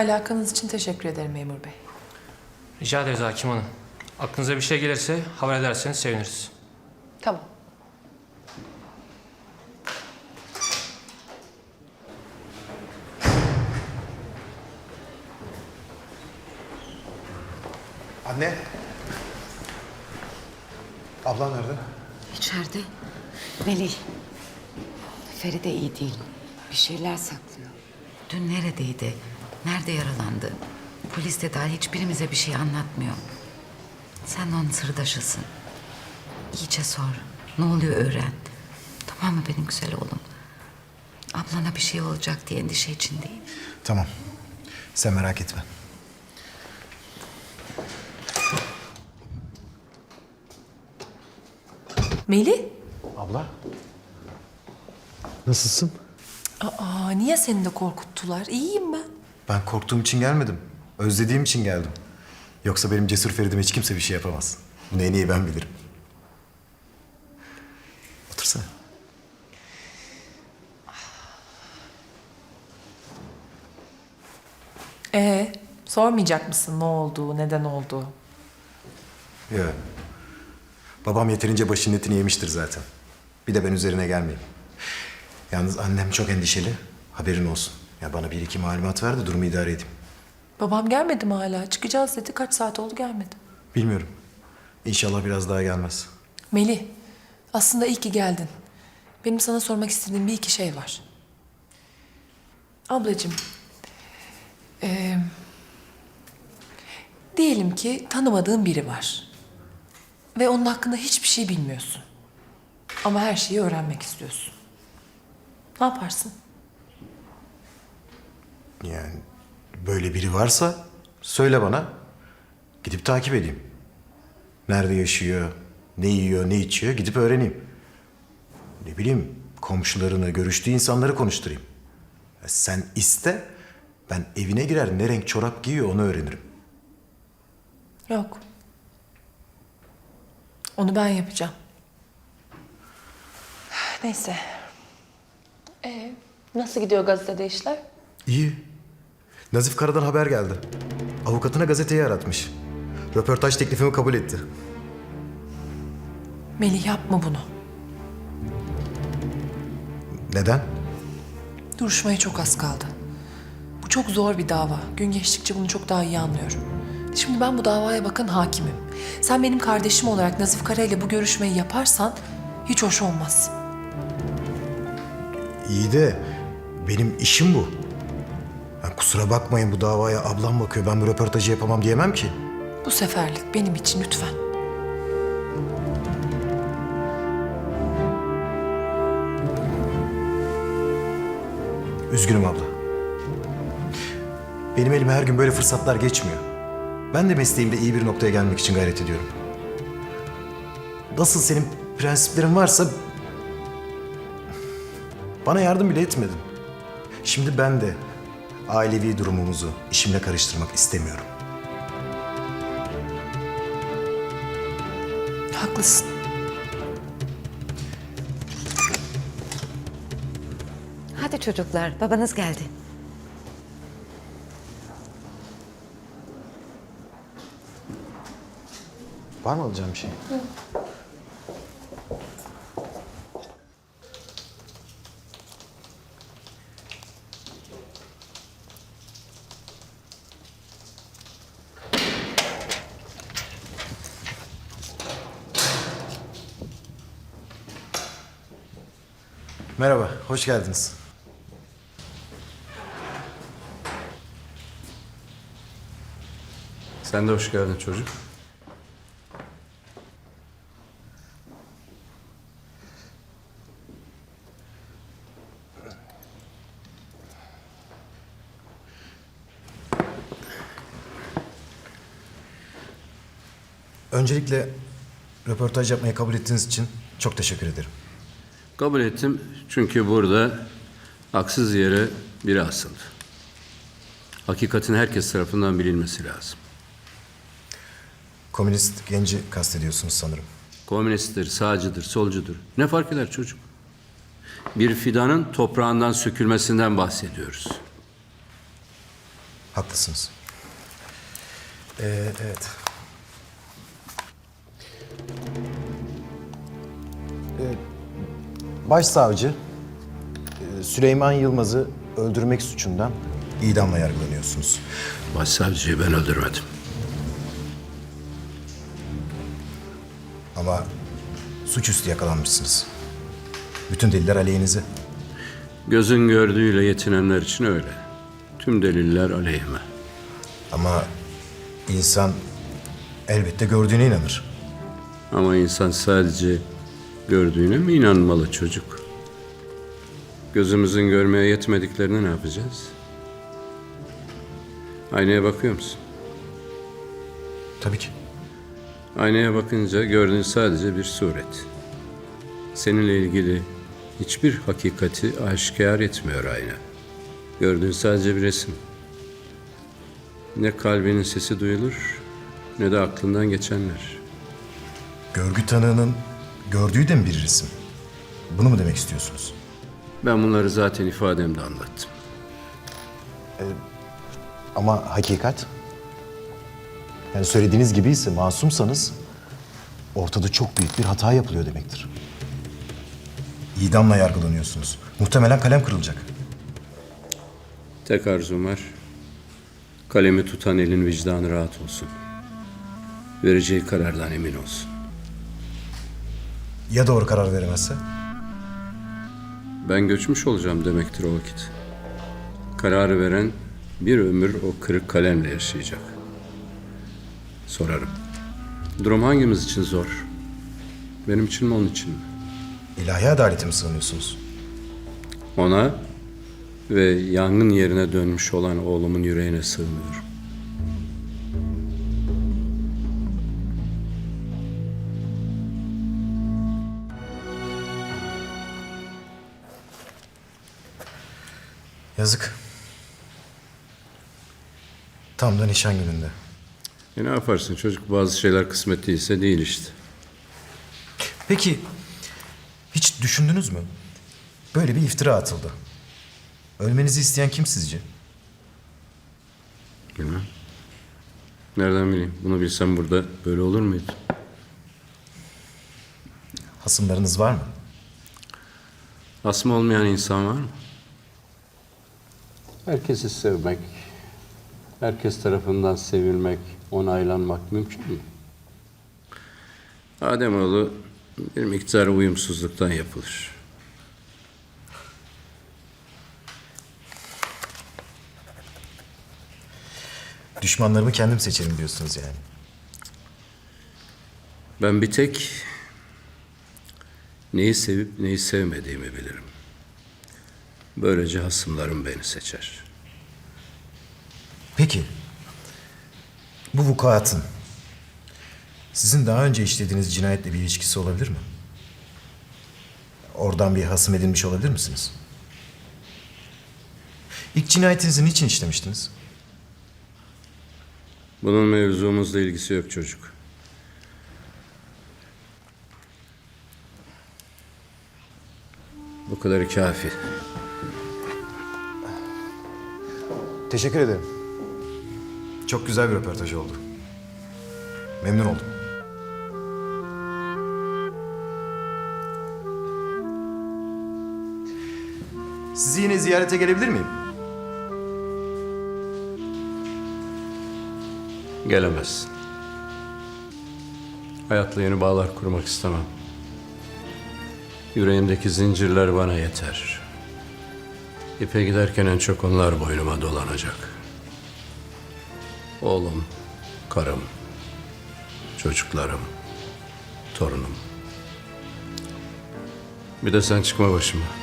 Alakanız için teşekkür ederim memur bey. Rica ederiz hakim hanım. Aklınıza bir şey gelirse haber ederseniz seviniriz. Tamam. Anne. Ablan nerede? İçeride. Melih. Feride iyi değil. Bir şeyler saklıyor. Dün neredeydi? Nerede yaralandı? Polis de dahil hiçbirimize bir şey anlatmıyor. Sen onun sırdaşısın. İyice sor. Ne oluyor öğren. Tamam mı benim güzel oğlum? Ablana bir şey olacak diye endişe içindeyim. Tamam. Sen merak etme. Melih? Abla. Nasılsın? Aa, niye seni de korkuttular? İyiyim ben. Ben korktuğum için gelmedim. Özlediğim için geldim. Yoksa benim cesur Feridim'e hiç kimse bir şey yapamaz. Bunu en iyi ben bilirim. Otursana. Ee, sormayacak mısın ne oldu, neden oldu? Ya. Babam yeterince başının etini yemiştir zaten. Bir de ben üzerine gelmeyeyim. Yalnız annem çok endişeli. Haberin olsun. Ya bana bir iki malumat ver de durumu idare edeyim. Babam gelmedi mi hala? Çıkacağız dedi. Kaç saat oldu gelmedi. Bilmiyorum. İnşallah biraz daha gelmez. Melih, aslında iyi ki geldin. Benim sana sormak istediğim bir iki şey var. Ablacığım, eee, diyelim ki tanımadığın biri var. Ve onun hakkında hiçbir şey bilmiyorsun. Ama her şeyi öğrenmek istiyorsun. Ne yaparsın? Yani böyle biri varsa söyle bana. Gidip takip edeyim. Nerede yaşıyor, ne yiyor, ne içiyor gidip öğreneyim. Ne bileyim komşularını, görüştüğü insanları konuşturayım. Ya sen iste, ben evine girer ne renk çorap giyiyor onu öğrenirim. Yok. Onu ben yapacağım. Neyse. Ee, nasıl gidiyor gazetede işler? İyi. Nazif Kara'dan haber geldi. Avukatına gazeteyi aratmış. Röportaj teklifimi kabul etti. Melih yapma bunu. Neden? Duruşmaya çok az kaldı. Bu çok zor bir dava. Gün geçtikçe bunu çok daha iyi anlıyorum. Şimdi ben bu davaya bakın hakimim. Sen benim kardeşim olarak Nazif Kara ile bu görüşmeyi yaparsan hiç hoş olmaz. İyi de benim işim bu. Ya kusura bakmayın bu davaya ablam bakıyor. Ben bu röportajı yapamam diyemem ki. Bu seferlik benim için lütfen. Üzgünüm abla. Benim elime her gün böyle fırsatlar geçmiyor. Ben de mesleğimde iyi bir noktaya gelmek için gayret ediyorum. Nasıl senin prensiplerin varsa... Bana yardım bile etmedin. Şimdi ben de ailevi durumumuzu işimle karıştırmak istemiyorum. Haklısın. Hadi çocuklar, babanız geldi. Var mı alacağım bir şey? Merhaba, hoş geldiniz. Sen de hoş geldin çocuk. Öncelikle röportaj yapmayı kabul ettiğiniz için çok teşekkür ederim. Kabul ettim çünkü burada haksız yere biri asıldı. Hakikatin herkes tarafından bilinmesi lazım. Komünist genci kastediyorsunuz sanırım. Komünisttir, sağcıdır, solcudur. Ne fark eder çocuk? Bir fidanın toprağından sökülmesinden bahsediyoruz. Haklısınız. Ee, evet. Başsavcı e, Süleyman Yılmaz'ı öldürmek suçundan idamla yargılanıyorsunuz. Başsavcıyı ben öldürmedim. Ama suçüstü yakalanmışsınız. Bütün deliller aleyhinize. Gözün gördüğüyle yetinenler için öyle. Tüm deliller aleyhime. Ama insan elbette gördüğüne inanır. Ama insan sadece gördüğüne mi inanmalı çocuk? Gözümüzün görmeye yetmediklerini ne yapacağız? Aynaya bakıyor musun? Tabii ki. Aynaya bakınca gördüğün sadece bir suret. Seninle ilgili hiçbir hakikati aşikar etmiyor ayna. Gördüğün sadece bir resim. Ne kalbinin sesi duyulur ne de aklından geçenler. Görgü tanığının gördüğü de mi bir resim? Bunu mu demek istiyorsunuz? Ben bunları zaten ifademde anlattım. Ama hakikat? Yani söylediğiniz gibi ise masumsanız ortada çok büyük bir hata yapılıyor demektir. İdamla yargılanıyorsunuz. Muhtemelen kalem kırılacak. Tek arzum var. Kalemi tutan elin vicdanı rahat olsun. Vereceği karardan emin olsun. Ya doğru karar veremezse? Ben göçmüş olacağım demektir o vakit. Kararı veren bir ömür o kırık kalemle yaşayacak. Sorarım. Durum hangimiz için zor? Benim için mi onun için mi? İlahi adalete mi sığınıyorsunuz? Ona ve yangın yerine dönmüş olan oğlumun yüreğine sığınıyorum. Yazık. Tam da nişan gününde. E ne yaparsın çocuk bazı şeyler kısmet değilse değil işte. Peki hiç düşündünüz mü? Böyle bir iftira atıldı. Ölmenizi isteyen kim sizce? Bilmem. Nereden bileyim? Bunu bilsem burada böyle olur muydu? Hasımlarınız var mı? Asma olmayan insan var mı? Herkesi sevmek, herkes tarafından sevilmek, onaylanmak mümkün mü? Ademoğlu bir miktar uyumsuzluktan yapılır. Düşmanlarımı kendim seçerim diyorsunuz yani. Ben bir tek neyi sevip neyi sevmediğimi bilirim. Böylece hasımlarım beni seçer. Peki. Bu vukuatın sizin daha önce işlediğiniz cinayetle bir ilişkisi olabilir mi? Oradan bir hasım edinmiş olabilir misiniz? İlk cinayetinizi niçin işlemiştiniz? Bunun mevzumuzla ilgisi yok çocuk. Bu kadarı kafi. Teşekkür ederim. Çok güzel bir röportaj oldu. Memnun oldum. Sizi yine ziyarete gelebilir miyim? Gelemezsin. Hayatla yeni bağlar kurmak istemem. Yüreğimdeki zincirler bana yeter. İpe giderken en çok onlar boynuma dolanacak. Oğlum, karım, çocuklarım, torunum. Bir de sen çıkma başıma.